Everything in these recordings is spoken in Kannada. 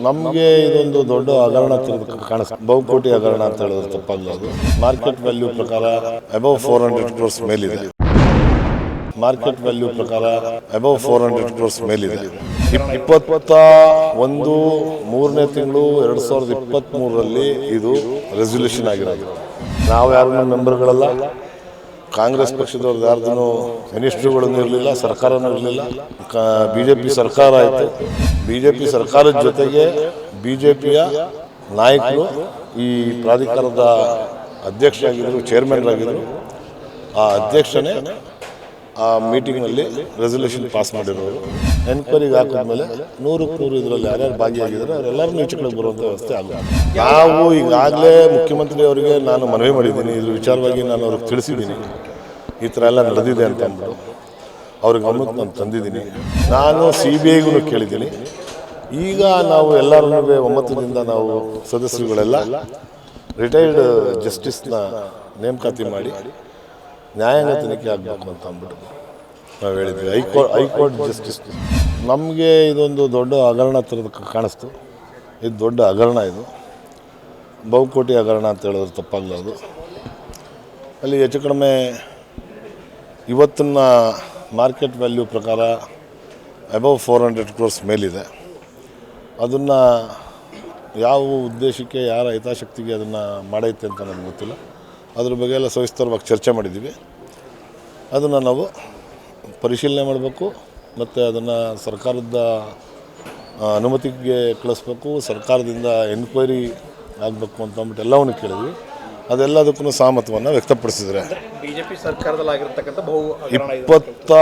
ನಮಗೆ ಇದೊಂದು ದೊಡ್ಡ ಹಗರಣ ಕಾಣಿಸ್ತದೆ ಕಾಣಿಸ್, ಬಹುಕೋಟಿ ಹಗರಣ ಅಂತ ಹೇಳಿದ್ರೆ ತಪ್ಪಾಗಲಾರ್ದು ಮಾರ್ಕೆಟ್ ವ್ಯಾಲ್ಯೂ ಪ್ರಕಾರ ಅಬೌವ್ ಫೋರ್ ಹಂಡ್ರೆಡ್ ಕ್ರೋರ್ಸ್ ಮೇಲಿದೆ. ಮಾರ್ಕೆಟ್ ವ್ಯಾಲ್ಯೂ ಪ್ರಕಾರ ಅಬೌವ್ ಫೋರ್ ಹಂಡ್ರೆಡ್ ಕ್ರೋರ್ಸ್ ಮೇಲಿದೆ. ಇಪ್- ಇಪ್ಪತ್ತ ಒಂದು ಮೂರನೇ ತಿಂಗಳು ಎರಡು ಸಾವಿರದ ಇಪ್ಪತ್ತ್ಮೂರರಲ್ಲಿ ಇದು ರೆಸೊಲ್ಯೂಷನ್ ಆಗಿರೋದು. ನಾವು ಯಾರನ್ನ ಮೆಂಬರ್ಗಳಲ್ಲ ಕಾಂಗ್ರೆಸ್ ಪಕ್ಷದವ್ರದ್ದು ಯಾರ್ದೂ ಮಿನಿಸ್ಟ್ರುಗಳನ್ನು ಇರಲಿಲ್ಲ, ಸರ್ಕಾರನೂ ಇರಲಿಲ್ಲ. ಬಿ ಜೆ ಪಿ ಸರ್ಕಾರ ಆಯಿತು. ಬಿ ಜೆ ಪಿ ಸರ್ಕಾರದ ಜೊತೆಗೆ ಬಿ ಜೆ ಪಿಯ ನಾಯಕರು ಈ ಪ್ರಾಧಿಕಾರದ ಅಧ್ಯಕ್ಷರಾಗಿದ್ದರು ಚೇರ್ಮನ್ರಾಗಿದ್ದರು ಆ ಅಧ್ಯಕ್ಷನೇ ಆ ಮೀಟಿಂಗ್ನಲ್ಲಿ ರೆಸೊಲ್ಯೂಷನ್ ಪಾಸ್ ಮಾಡಿರೋರು. ಎನ್ಕ್ವೈರಿಗೆ ಹಾಕಿದ್ಮೇಲೆ ನೂರಕ್ಕೆ ನೂರು ಇದರಲ್ಲಿ ಯಾರ್ಯಾರು ಭಾಗಿಯಾಗಿದ್ದಾರೆ ಅವರೆಲ್ಲರನ್ನೂ ಈಚೆ ಬರುವಂಥ ವ್ಯವಸ್ಥೆ ಅಲ್ಲ ನಾವು ಈಗಾಗಲೇ ಮುಖ್ಯಮಂತ್ರಿ ಅವರಿಗೆ ನಾನು ಮನವಿ ಮಾಡಿದ್ದೀನಿ, ಇದ್ರ ವಿಚಾರವಾಗಿ ನಾನು ಅವ್ರಿಗೆ ತಿಳಿಸಿದ್ದೀನಿ. ಈ ಥರ ಎಲ್ಲ ನಡೆದಿದೆ ಅಂತ ಅಂದ್ಬಿಟ್ಟು ಅವ್ರ ಗಮನಕ್ಕೆ ನಾನು ತಂದಿದ್ದೀನಿ. ನಾನು ಸಿ ಬಿ ಐಗೂ ಕೇಳಿದ್ದೀನಿ. ಈಗ ನಾವು ಎಲ್ಲರೂ ಒಮ್ಮತದಿಂದ ನಾವು ಸದಸ್ಯರುಗಳೆಲ್ಲ ರಿಟೈರ್ಡ್ ಜಸ್ಟಿಸ್ನ ನೇಮಕಾತಿ ಮಾಡಿ ನ್ಯಾಯಾಂಗ ತನಿಖೆ ಆಗಬೇಕು ಅಂತ ಅಂದ್ಬಿಟ್ಟು ನಾವು ಹೇಳಿದ್ವಿ. ಹೈಕೋರ್ಟ್ ಹೈಕೋರ್ಟ್ ಜಸ್ಟಿಸ್ ನಮಗೆ ಇದೊಂದು ದೊಡ್ಡ ಹಗರಣ ಥರದ ಕಾಣಿಸ್ತು. ಇದು ದೊಡ್ಡ ಹಗರಣ ಇದು. ಬಹುಕೋಟಿ ಹಗರಣ ಅಂತ ಹೇಳಿದ್ರೆ ತಪ್ಪಾಗಲಾರ್ದು ಅಲ್ಲಿ ಹೆಚ್ಚು ಕಡಿಮೆ ಇವತ್ತಿನ ಮಾರ್ಕೆಟ್ ವ್ಯಾಲ್ಯೂ ಪ್ರಕಾರ ಅಬೌವ್ ಫೋರ್ ಹಂಡ್ರೆಡ್ ಕ್ರೋರ್ಸ್ ಮೇಲಿದೆ. ಅದನ್ನು ಯಾವ ಉದ್ದೇಶಕ್ಕೆ ಯಾರ ಹಿತಾಸಕ್ತಿಗೆ ಅದನ್ನು ಮಾಡೈತೆ ಅಂತ ನನಗೆ ಗೊತ್ತಿಲ್ಲ. ಅದ್ರ ಬಗ್ಗೆ ಎಲ್ಲ ಸವಿಸ್ತಾರವಾಗಿ ಚರ್ಚೆ ಮಾಡಿದ್ದೀವಿ. ಅದನ್ನು ನಾವು ಪರಿಶೀಲನೆ ಮಾಡಬೇಕು ಮತ್ತು ಅದನ್ನು ಸರ್ಕಾರದ ಅನುಮತಿಗೆ ಕಳಿಸ್ಬೇಕು ಸರ್ಕಾರದಿಂದ ಎನ್ಕ್ವೈರಿ ಆಗಬೇಕು ಅಂತ ಅಂದ್ಬಿಟ್ಟು ಎಲ್ಲವನ್ನು ಕೇಳಿದ್ವಿ. ಅದೆಲ್ಲದಕ್ಕೂ ಸಹಮತವನ್ನು ವ್ಯಕ್ತಪಡಿಸಿದ್ರೆ. ಬಿಜೆಪಿ ಬಹು. ಇಪ್ಪತ್ತ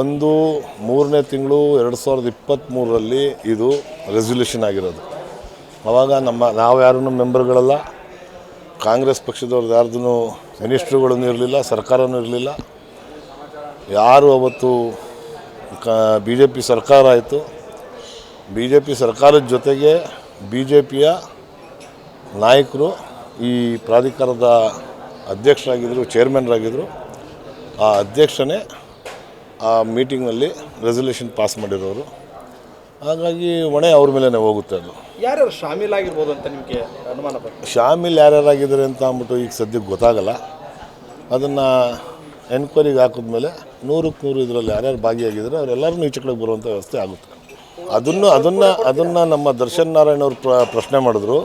ಒಂದು ಮೂರನೇ ತಿಂಗಳು ಎರಡು ಸಾವಿರದ ಇಪ್ಪತ್ತ್ಮೂರರಲ್ಲಿ ಇದು ರೆಸೊಲ್ಯೂಷನ್ ಆಗಿರೋದು. ಆವಾಗ ನಮ್ಮ ನಾವು ಯಾರೂ ಮೆಂಬರ್ಗಳಲ್ಲ ಕಾಂಗ್ರೆಸ್ ಪಕ್ಷದವ್ರದ್ದು ಯಾರ್ದೂ ಮಿನಿಸ್ಟ್ರುಗಳನ್ನು ಇರಲಿಲ್ಲ, ಸರ್ಕಾರನೂ ಇರಲಿಲ್ಲ. ಯಾರು ಅವತ್ತು ಕ ಬಿ ಜೆ ಪಿ ಸರ್ಕಾರ ಆಯಿತು. ಬಿ ಜೆ ಪಿ ಸರ್ಕಾರದ ಜೊತೆಗೆ ಬಿ ಜೆ ಪಿಯ ನಾಯಕರು ಈ ಪ್ರಾಧಿಕಾರದ ಅಧ್ಯಕ್ಷರಾಗಿದ್ದರು ಚೇರ್ಮನ್ರಾಗಿದ್ದರು ಆ ಅಧ್ಯಕ್ಷನೇ ಆ ಮೀಟಿಂಗ್ನಲ್ಲಿ ರೆಸಲ್ಯೂಷನ್ ಪಾಸ್ ಮಾಡಿರೋರು. ಹಾಗಾಗಿ ಹೊಣೆ ಅವ್ರ ಮೇಲೆ ಹೋಗುತ್ತೆ ಅದು. ಯಾರ್ಯಾರು ಶಾಮೀಲಾಗಿರ್ಬೋದು ಅಂತ ನಿಮಗೆ ಅನುಮಾನ ಶಾಮಿಲ್ ಯಾರ್ಯಾರಾಗಿದ್ದಾರೆ ಅಂತ ಅಂದ್ಬಿಟ್ಟು ಈಗ ಸದ್ಯಕ್ಕೆ ಗೊತ್ತಾಗಲ್ಲ. ಅದನ್ನು ಎನ್ಕ್ವೈರಿಗೆ ಹಾಕಿದ್ಮೇಲೆ ನೂರಕ್ಕೆ ನೂರು ಇದರಲ್ಲಿ ಯಾರ್ಯಾರು ಭಾಗಿಯಾಗಿದ್ದಾರೆ ಅವರೆಲ್ಲರನ್ನೂ ಈಚೆ ಕಡೆ ಬರುವಂಥ ವ್ಯವಸ್ಥೆ ಆಗುತ್ತೆ. ಅದನ್ನು ಅದನ್ನು ಅದನ್ನು ನಮ್ಮ ದರ್ಶನ್ ನಾರಾಯಣ ಅವರು ಪ್ರ ಪ್ರಶ್ನೆ ಮಾಡಿದ್ರು.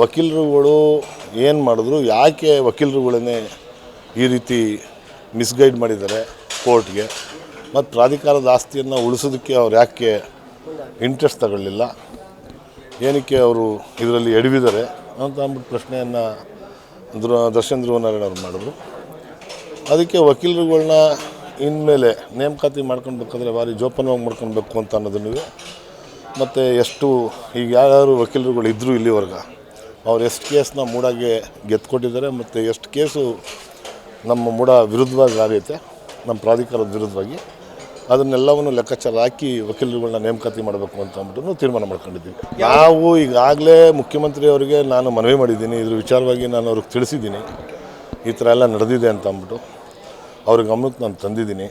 ವಕೀಲರುಗಳು ಏನು ಮಾಡಿದ್ರು? ಯಾಕೆ ವಕೀಲರುಗಳನ್ನೇ ಈ ರೀತಿ ಮಿಸ್ಗೈಡ್ ಮಾಡಿದ್ದಾರೆ ಕೋರ್ಟ್ಗೆ ಮತ್ತು ಪ್ರಾಧಿಕಾರದ ಆಸ್ತಿಯನ್ನು ಉಳಿಸೋದಕ್ಕೆ ಅವ್ರು ಯಾಕೆ ಇಂಟ್ರೆಸ್ಟ್ ತಗೊಳ್ಳಿಲ್ಲ. ಏನಕ್ಕೆ ಅವರು ಇದರಲ್ಲಿ ಎಡವಿದ್ದಾರೆ ಅಂತ ಅಂದ್ಬಿಟ್ಟು ಪ್ರಶ್ನೆಯನ್ನು ಧ್ರುವ ದರ್ಶನ್ ಧ್ರುವನಾರಾಯಣ ಅವ್ರು ಮಾಡಿದ್ರು. ಅದಕ್ಕೆ ವಕೀಲರುಗಳನ್ನ ಇನ್ಮೇಲೆ ನೇಮಕಾತಿ ಮಾಡ್ಕೊಳ್ಬೇಕಾದ್ರೆ ಭಾರಿ ಜೋಪಾನವಾಗಿ ಮಾಡ್ಕೊಳ್ಬೇಕು ಅಂತ ಅನ್ನೋದನ್ನು ಮತ್ತು ಎಷ್ಟು, ಈಗ ಯಾರ್ಯಾರು ವಕೀಲರುಗಳು ಇದ್ದರು ಇಲ್ಲಿವರೆಗೆ, ಅವ್ರು ಎಷ್ಟು ಕೇಸ್ನ ಮೂಡಾಗೆ ಗೆದ್ದುಕೊಟ್ಟಿದ್ದಾರೆ ಮತ್ತು ಎಷ್ಟು ಕೇಸು ನಮ್ಮ ಮೂಡ ವಿರುದ್ಧವಾಗಿ ಆಗೈತೆ ನಮ್ಮ ಪ್ರಾಧಿಕಾರದ ವಿರುದ್ಧವಾಗಿ. ಅದನ್ನೆಲ್ಲವನ್ನು ಲೆಕ್ಕಾಚಾರ ಹಾಕಿ ವಕೀಲರುಗಳನ್ನ ನೇಮಕಾತಿ ಮಾಡಬೇಕು ಅಂತ ಅಂದ್ಬಿಟ್ಟು ತೀರ್ಮಾನ ಮಾಡ್ಕೊಂಡಿದ್ದೀವಿ. ನಾವು ಈಗಾಗಲೇ ಮುಖ್ಯಮಂತ್ರಿ ಅವರಿಗೆ ನಾನು ಮನವಿ ಮಾಡಿದ್ದೀನಿ. ಇದ್ರ ವಿಚಾರವಾಗಿ ನಾನು ಅವ್ರಿಗೆ ತಿಳಿಸಿದ್ದೀನಿ. ಈ ಥರ ಎಲ್ಲ ನಡೆದಿದೆ ಅಂತ ಅಂದ್ಬಿಟ್ಟು ಅವ್ರ ಗಮನಕ್ಕೆ ನಾನು ತಂದಿದ್ದೀನಿ.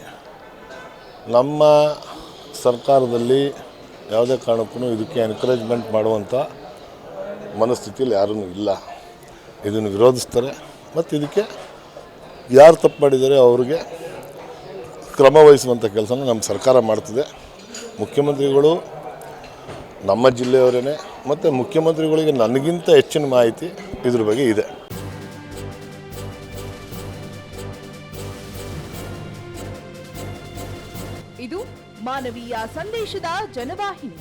ನಮ್ಮ ಸರ್ಕಾರದಲ್ಲಿ ಯಾವುದೇ ಕಾರಣಕ್ಕೂ ಇದಕ್ಕೆ ಎನ್ಕರೇಜ್ಮೆಂಟ್ ಮಾಡುವಂಥ ಮನಸ್ಥಿತಿಯಲ್ಲಿ ಯಾರೂ ಇಲ್ಲ. ಇದನ್ನು ವಿರೋಧಿಸ್ತಾರೆ. ಮತ್ತು ಇದಕ್ಕೆ ಯಾರು ತಪ್ಪು ಮಾಡಿದರೆ ಅವ್ರಿಗೆ ಕ್ರಮ ವಹಿಸುವಂಥ ಕೆಲಸನ ನಮ್ಮ ಸರ್ಕಾರ ಮಾಡ್ತಿದೆ. ಮುಖ್ಯಮಂತ್ರಿಗಳು ನಮ್ಮ ಜಿಲ್ಲೆಯವರೇ ಮತ್ತು ಮುಖ್ಯಮಂತ್ರಿಗಳಿಗೆ ನನಗಿಂತ ಹೆಚ್ಚಿನ ಮಾಹಿತಿ ಇದ್ರ ಬಗ್ಗೆ ಇದೆ. ಇದು ಮಾನವೀಯ ಸಂದೇಶದ ಜನವಾಹಿನಿ.